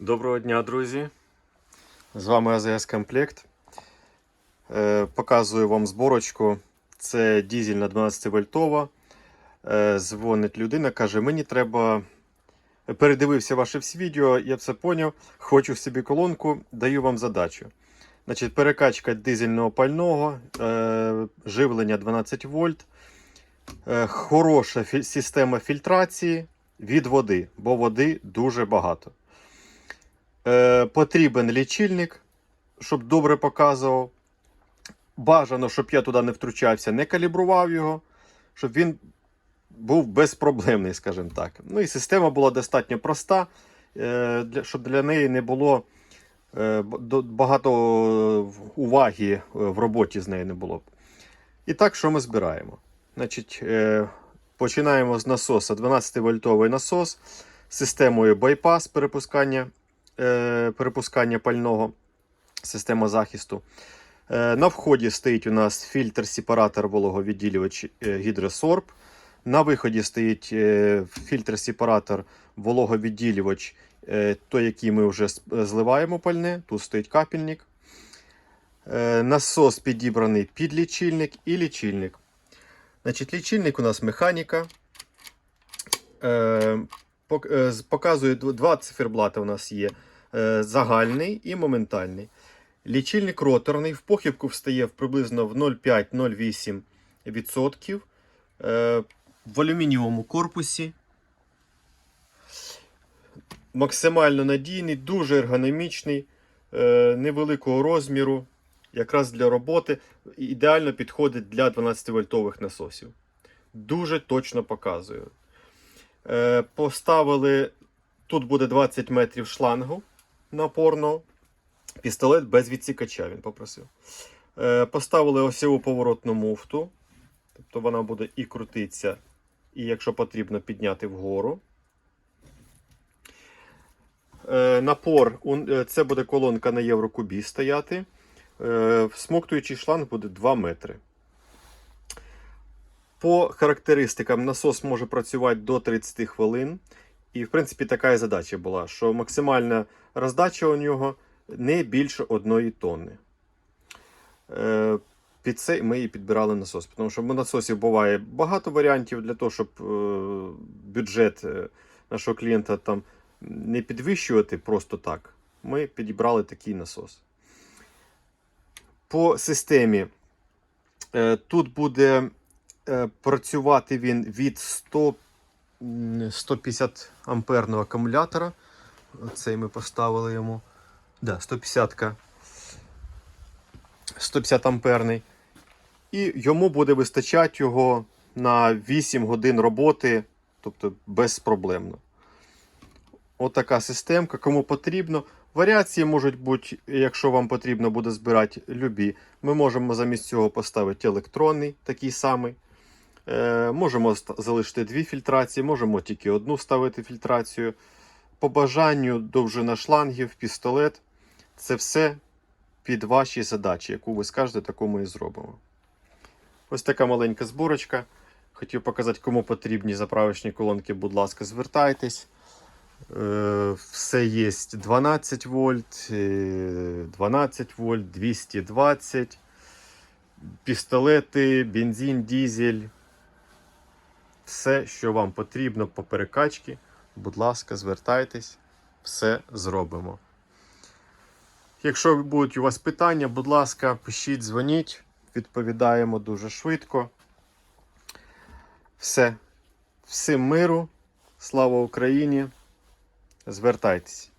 Доброго дня, друзі! З вами АЗС Комплект. Е, Показую вам зборочку. Це дізельна 12 вольтова. Е, Дзвонить людина, каже: мені треба. Передивився ваше всі відео, я все поняв. Хочу собі колонку, даю вам задачу. Значить, перекачка дизельного пального, е, живлення 12 вольт, хороша система фільтрації від води, бо води дуже багато. Е, потрібен лічильник, щоб добре показував. Бажано, щоб я туди не втручався, не калібрував його, щоб він був безпроблемний, скажімо так. Ну і система була достатньо проста, е, щоб для неї не було е, багато уваги в роботі з нею не було. І так, що ми збираємо? Значить, починаємо з насоса 12-вольтовий насос з системою байпас перепускання е, перепускання пального, система захисту. Е, на вході стоїть у нас фільтр-сепаратор вологовідділювач е, гідросорб. На виході стоїть е, фільтр-сепаратор вологовідділювач, е, той, який ми вже зливаємо пальне. Тут стоїть капельник. Насос підібраний під лічильник і лічильник. Значить, лічильник у нас механіка. Показує два циферблата у нас є: загальний і моментальний. Лічильник роторний в похибку встає в приблизно в 0,5-0,8%. Е, в алюмінієвому корпусі. Максимально надійний, дуже ергономічний, е, невеликого розміру, якраз для роботи. Ідеально підходить для 12-вольтових насосів. Дуже точно показує. Е, Поставили, тут буде 20 метрів шлангу напорного. Пістолет без відсікача, він попросив. Е, Поставили осьову поворотну муфту. Тобто вона буде і крутитися, і якщо потрібно, підняти вгору. Е, Напор, е, це буде колонка на єврокубі стояти. Е, Всмоктуючий шланг буде 2 метри. По характеристикам насос може працювати до 30 хвилин. І, в принципі, така і задача була, що максимальна роздача у нього не більше 1 тонни. Е, Під це ми і підбирали насос. Тому що в насосів буває багато варіантів для того, щоб е, бюджет е, нашого клієнта там не підвищувати просто так. Ми підібрали такий насос. По системі тут буде працювати він від 100, 150 амперного акумулятора. Цей ми поставили йому. Да, 150 -ка. 150 амперний. І йому буде вистачати його на 8 годин роботи, тобто безпроблемно. Отака системка, кому потрібно. Варіації можуть бути, якщо вам потрібно буде збирати любі. Ми можемо замість цього поставити електронний, такий самий. Е, можемо залишити дві фільтрації, можемо тільки одну ставити фільтрацію. По бажанню довжина шлангів, пістолет. Це все під ваші задачі, яку ви скажете, таку ми і зробимо. Ось така маленька зборочка. Хотів показати, кому потрібні заправочні колонки, будь ласка, звертайтесь. Е, Все є 12 вольт, е, 12 вольт, 220, пістолети, бензин, дізель. Все, що вам потрібно по перекачці, будь ласка, звертайтесь, все зробимо. Якщо будуть у вас питання, будь ласка, пишіть, дзвоніть, відповідаємо дуже швидко. Все. Всім миру, слава Україні! Звертайтесь.